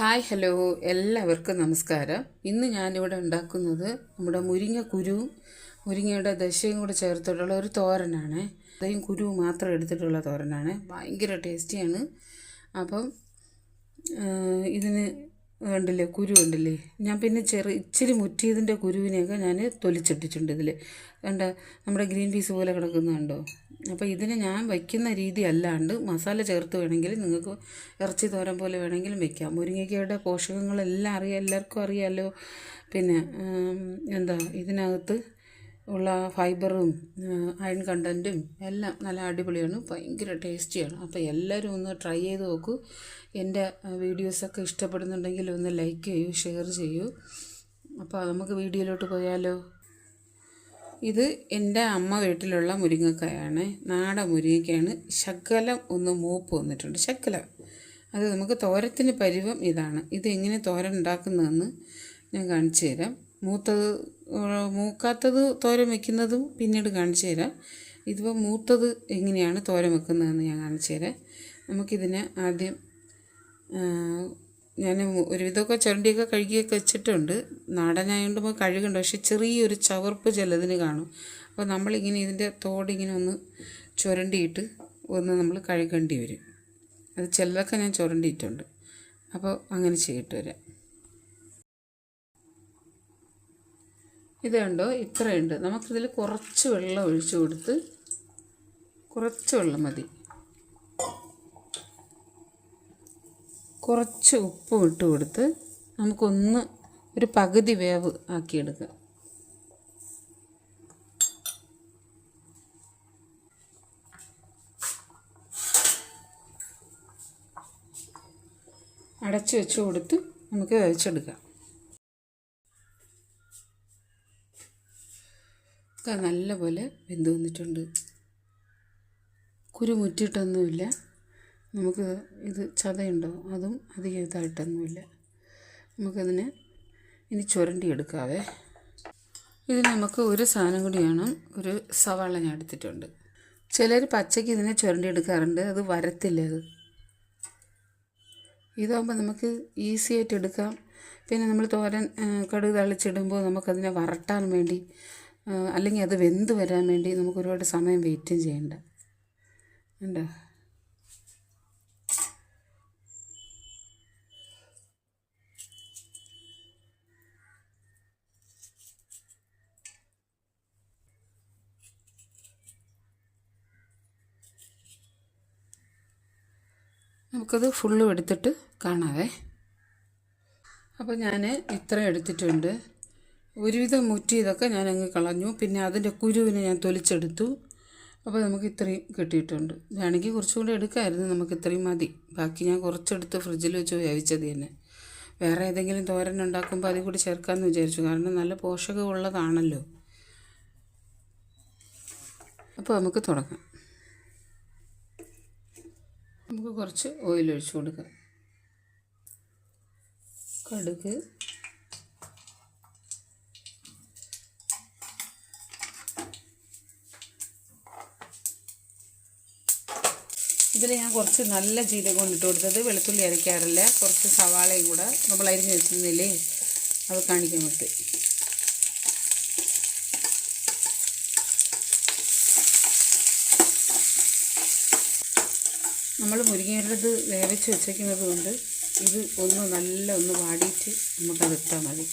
Hi hello. എല്ലാവർക്കും നമസ്കാരം. ഇന്ന് ഞാനിവിടെ ഉണ്ടാക്കുന്നത് നമ്മുടെ മുരിങ്ങ കുരുവും മുരിങ്ങയുടെ ദശയും കൂടെ ചേർത്തിട്ടുള്ള ഒരു തോരനാണ്. ദയും കുരുവും മാത്രം എടുത്തിട്ടുള്ള തോരനാണ്. ഭയങ്കര ടേസ്റ്റിയാണ്. അപ്പം ഇതിന് കണ്ടില്ലേ കുരു ഞാൻ പിന്നെ ചെറു ഇച്ചിരി മുറ്റിയതിന്റെ കുരുവിനെയൊക്കെ ഞാൻ തൊലിച്ചിട്ടിട്ടുണ്ട് ഇതിൽ കണ്ട നമ്മുടെ ഗ്രീൻ പീസ് പോലെ കിടക്കുന്നുണ്ടോ അപ്പോൾ ഇതിനെ ഞാൻ വയ്ക്കുന്ന രീതി അല്ലാണ്ട് മസാല ചേർത്ത് വേണമെങ്കിൽ നിങ്ങൾക്ക് ഇറച്ചി തോരൻ പോലെ വേണമെങ്കിലും വെക്കാം. മുരിങ്ങയ്ക്കയുടെ പോഷകങ്ങളെല്ലാം അറിയാം എല്ലാവർക്കും അറിയാമല്ലോ പിന്നെ എന്താ ഇതിനകത്ത് ഉള്ള ഫൈബറും അയൺ കണ്ടന്റും എല്ലാം നല്ല അടിപൊളിയാണ്. ഭയങ്കര ടേസ്റ്റിയാണ്. അപ്പോൾ എല്ലാവരും ഒന്ന് ട്രൈ ചെയ്ത് നോക്കൂ. എന്റെ വീഡിയോസൊക്കെ ഇഷ്ടപ്പെടുന്നുണ്ടെങ്കിൽ ഒന്ന് ലൈക്ക് ചെയ്യൂ ഷെയർ ചെയ്യൂ. അപ്പോൾ നമുക്ക് വീഡിയോയിലോട്ട് പോയാലോ? ഇത് എന്റെ അമ്മ വീട്ടിലുള്ള മുരിങ്ങക്കായാണ്. നാടൻ മുരിങ്ങക്കയാണ് ശകലം ഒന്ന് മൂപ്പ് വന്നിട്ടുണ്ട്. ശകലം. അത് നമുക്ക് തോരത്തിന് പരിവം ഇതാണ്. ഇത് എങ്ങനെ തോരൻ ഉണ്ടാക്കുന്നതെന്ന് ഞാൻ കാണിച്ചു തരാം. മൂത്തത് മൂക്കാത്തത് തോരൻ വെക്കുന്നതും പിന്നീട് കാണിച്ചു തരാം. ഇതിപ്പോൾ മൂത്തത് എങ്ങനെയാണ് തോരൻ വെക്കുന്നതെന്ന് ഞാൻ കാണിച്ചു തരാം. നമുക്കിതിനെ ആദ്യം ഞാൻ ഒരുവിധമൊക്കെ ചുരണ്ടിയൊക്കെ കഴുകിയൊക്കെ വെച്ചിട്ടുണ്ട്. നാടനായതുകൊണ്ട് നമുക്ക് കഴുകുന്നുണ്ട് പക്ഷെ ചെറിയൊരു ചവർപ്പ് ചിലതിന് കാണും. അപ്പോൾ നമ്മളിങ്ങനെ ഇതിന്റെ തോടിങ്ങനെ ഒന്ന് ചുരണ്ടിയിട്ട് ഒന്ന് നമ്മൾ കഴുകേണ്ടി വരും. അത് ചിലതൊക്കെ ഞാൻ ചുരണ്ടിയിട്ടുണ്ട്. അപ്പോൾ അങ്ങനെ ചെയ്തിട്ട് വരാം. ഇത് കണ്ടോ? ഇത്രയുണ്ട്. നമുക്കിതിൽ കുറച്ച് വെള്ളം ഒഴിച്ചു കൊടുത്ത് കുറച്ച് വെള്ളം മതി. കുറച്ച് ഉപ്പ് ഇട്ട് കൊടുത്ത് നമുക്കൊന്ന് ഒരു പകുതി വേവ് ആക്കിയെടുക്കാം. അടച്ചു വെച്ച് കൊടുത്ത് നമുക്ക് വേവിച്ചെടുക്കാം. ഒക്കെ നല്ലപോലെ വെന്ത് വന്നിട്ടുണ്ട്. കുരു മുറ്റിയിട്ടൊന്നുമില്ല നമുക്ക് ഇത് ചതയുണ്ടോ? അതും അധികം ഇതായിട്ടൊന്നുമില്ല. നമുക്കതിനെ ഇനി ചുരണ്ടി എടുക്കാവേ ഇത് നമുക്ക് ഒരു സാധനം കൂടി വേണം. ഒരു സവാള ഞാൻ എടുത്തിട്ടുണ്ട്. ചിലർ പച്ചയ്ക്ക് ഇതിനെ ചുരണ്ടി എടുക്കാറുണ്ട് അത് വരത്തില്ല അത്. ഇതാകുമ്പോൾ നമുക്ക് ഈസി ആയിട്ട് എടുക്കാം. പിന്നെ നമ്മൾ തോരൻ കടുക് തളിച്ചിടുമ്പോൾ നമുക്കതിനെ വരട്ടാൻ വേണ്ടി അല്ലെങ്കിൽ അത് വെന്ത് വരാൻ വേണ്ടി നമുക്ക് ഒരുപാട് സമയം വെയിറ്റും ചെയ്യണ്ട. ഉണ്ടോ നമുക്കത് ഫുള്ളും എടുത്തിട്ട് കാണാവേ. അപ്പോൾ ഞാൻ ഇത്ര എടുത്തിട്ടുണ്ട്. ഒരുവിധം മുറ്റിയതൊക്കെ ഞാൻ അങ്ങ് കളഞ്ഞു. പിന്നെ അതിന്റെ കുരുവിനെ ഞാൻ തൊലിച്ചെടുത്തു. അപ്പോൾ നമുക്ക് ഇത്രയും കിട്ടിയിട്ടുണ്ട്. വേണമെങ്കിൽ കുറച്ചും കൂടെ എടുക്കാമായിരുന്നു നമുക്ക് ഇത്രയും മതി. ബാക്കി ഞാൻ കുറച്ചെടുത്ത് ഫ്രിഡ്ജിൽ വെച്ച് വേവിച്ചത് തന്നെ. വേറെ ഏതെങ്കിലും തോരൻ ഉണ്ടാക്കുമ്പോൾ അതിൽ കൂടി ചേർക്കാമെന്ന് വിചാരിച്ചു. കാരണം നല്ല പോഷകമുള്ളതാണല്ലോ. അപ്പോൾ നമുക്ക് തുടങ്ങാം. നമുക്ക് കുറച്ച് ഓയിൽ ഒഴിച്ചു കൊടുക്കാം. കടുക്. ഇതിൽ ഞാൻ കുറച്ച് നല്ല ജീരകം ഇട്ട് കൊടുത്തത്. വെളുത്തുള്ളി അരയ്ക്കാറില്ല. കുറച്ച് സവാളയും കൂടെ നമ്മൾ അരിഞ്ഞ് വെച്ചിരുന്നില്ലേ? അത് കാണിക്കാൻ വിട്ട് നമ്മൾ മുരിങ്ങേരത് വേവിച്ച് വെച്ചേക്കുന്നത് കൊണ്ട് ഇത് ഒന്ന് നല്ല ഒന്ന് വാടിയിട്ട് നമുക്കത് ഇട്ടാൽ മതി.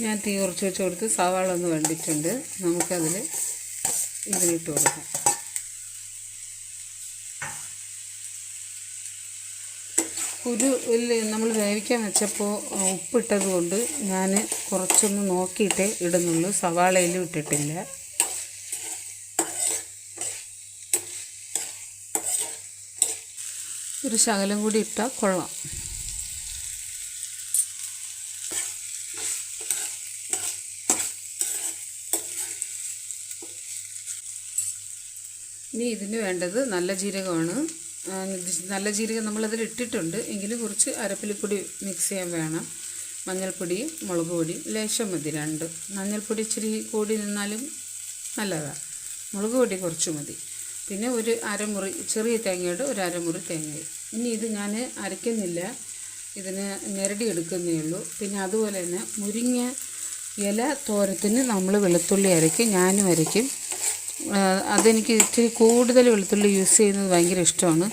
ഞാൻ തീ കുറച്ച് വെച്ച് കൊടുത്ത് സവാള ഒന്ന് വെണ്ടിട്ടുണ്ട് നമുക്കതിൽ ഇതിനിട്ട് കൊടുക്കാം കുരുവിൽ നമ്മൾ വേവിക്കാൻ വെച്ചപ്പോൾ ഉപ്പിട്ടത് കൊണ്ട് ഞാൻ കുറച്ചൊന്ന് നോക്കിയിട്ടേ ഇടുന്നുള്ളൂ. സവാളയിലും ഇട്ടിട്ടില്ല. ഒരു ശകലം കൂടി ഇട്ടാൽ കൊള്ളാം. ഇനി ഇതിന് വേണ്ടത് നല്ല ജീരകമാണ്. നല്ല ജീരകം നമ്മളതിൽ ഇട്ടിട്ടുണ്ട്. എങ്കിലും കുറച്ച് അരപ്പിലിപ്പൊടി മിക്സ് ചെയ്യാൻ വേണം. മഞ്ഞൾപ്പൊടി മുളക് പൊടി ലേശം മതി രണ്ട്. മഞ്ഞൾപ്പൊടി ഇച്ചിരി കൂടി നിന്നാലും നല്ലതാണ് മുളക് പൊടി കുറച്ച് മതി. പിന്നെ ഒരു അരമുറി ചെറിയ തേങ്ങയുടെ ഒരു അരമുറി തേങ്ങയും ഇനി ഇത് ഞാൻ അരയ്ക്കുന്നില്ല. ഇതിന് ഞെരടി എടുക്കുന്നേ ഉള്ളൂ. പിന്നെ അതുപോലെ തന്നെ മുരിങ്ങ ഇല തോരത്തിന് നമ്മൾ വെളുത്തുള്ളി അരയ്ക്കും ഞാനും അരയ്ക്കും. അതെനിക്ക് ഇച്ചിരി കൂടുതൽ വെളുത്തുള്ളി യൂസ് ചെയ്യുന്നത് ഭയങ്കര ഇഷ്ടമാണ്.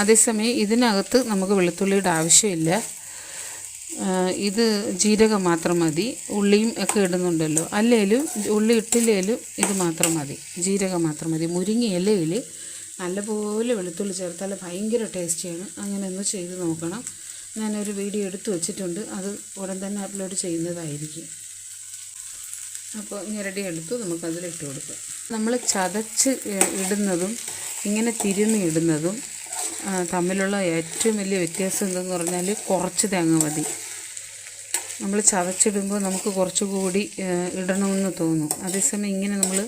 അതേസമയം ഇതിനകത്ത് നമുക്ക് വെളുത്തുള്ളിയുടെ ആവശ്യമില്ല. ഇത് ജീരകം മാത്രം മതി. ഉള്ളിയും ഒക്കെ ഇടുന്നുണ്ടല്ലോ. അല്ലേലും ഉള്ളി ഇട്ടില്ലേലും ഇത് മാത്രം മതി. ജീരകം മാത്രം മതി. മുരിങ്ങ ഇലയിൽ നല്ലപോലെ വെളുത്തുള്ളി ചേർത്താൽ ഭയങ്കര ടേസ്റ്റിയാണ്. അങ്ങനെ ഒന്ന് ചെയ്ത് നോക്കണം. ഞാനൊരു വീഡിയോ എടുത്തു വച്ചിട്ടുണ്ട്. അത് ഉടൻ തന്നെ അപ്ലോഡ് ചെയ്യുന്നതായിരിക്കും. അപ്പോൾ ഞെരടി എടുത്തു നമുക്കതിലിട്ട് കൊടുക്കാം. നമ്മൾ ചതച്ച് ഇടുന്നതും ഇങ്ങനെ തിരുമ്മി ഇടുന്നതും തമ്മിലുള്ള ഏറ്റവും വലിയ വ്യത്യാസം എന്തെന്ന് പറഞ്ഞാൽ കുറച്ച് തേങ്ങ മതി. നമ്മൾ ചതച്ചിടുമ്പോൾ നമുക്ക് കുറച്ചുകൂടി ഇടണമെന്ന് തോന്നും. അതേസമയം ഇങ്ങനെ നമ്മൾ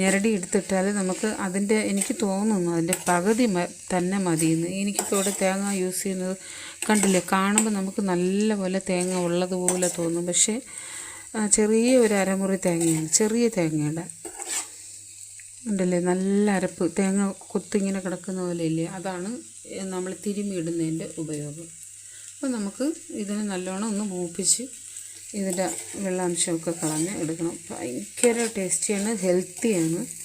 ഞെരടി എടുത്തിട്ടാൽ നമുക്ക് അതിന്റെ എനിക്ക് തോന്നുന്നു അതിന്റെ പകുതി തന്നെ മതിയെന്ന്. എനിക്കിപ്പോൾ ഇവിടെ തേങ്ങ യൂസ് ചെയ്യുന്നത് കണ്ടില്ലേ? കാണുമ്പോൾ നമുക്ക് നല്ലപോലെ തേങ്ങ ഉള്ളതുപോലെ തോന്നും. പക്ഷേ ചെറിയ ഒരു അരമുറി തേങ്ങയാണ് ചെറിയ തേങ്ങയുടെ. ഉണ്ടല്ലേ? നല്ല അരപ്പ്. തേങ്ങ കൊത്തിങ്ങനെ കിടക്കുന്ന പോലെ ഇല്ലേ അതാണ് നമ്മൾ തിരുമിയിടുന്നതിന്റെ ഉപയോഗം. അപ്പോൾ നമുക്ക് ഇതിനെ നല്ലോണം ഒന്ന് മൂപ്പിച്ച് ഇതിന്റെ വെള്ളാംശമൊക്കെ കളഞ്ഞ് എടുക്കണം. ഭയങ്കര ടേസ്റ്റിയാണ് ഹെൽത്തിയാണ്.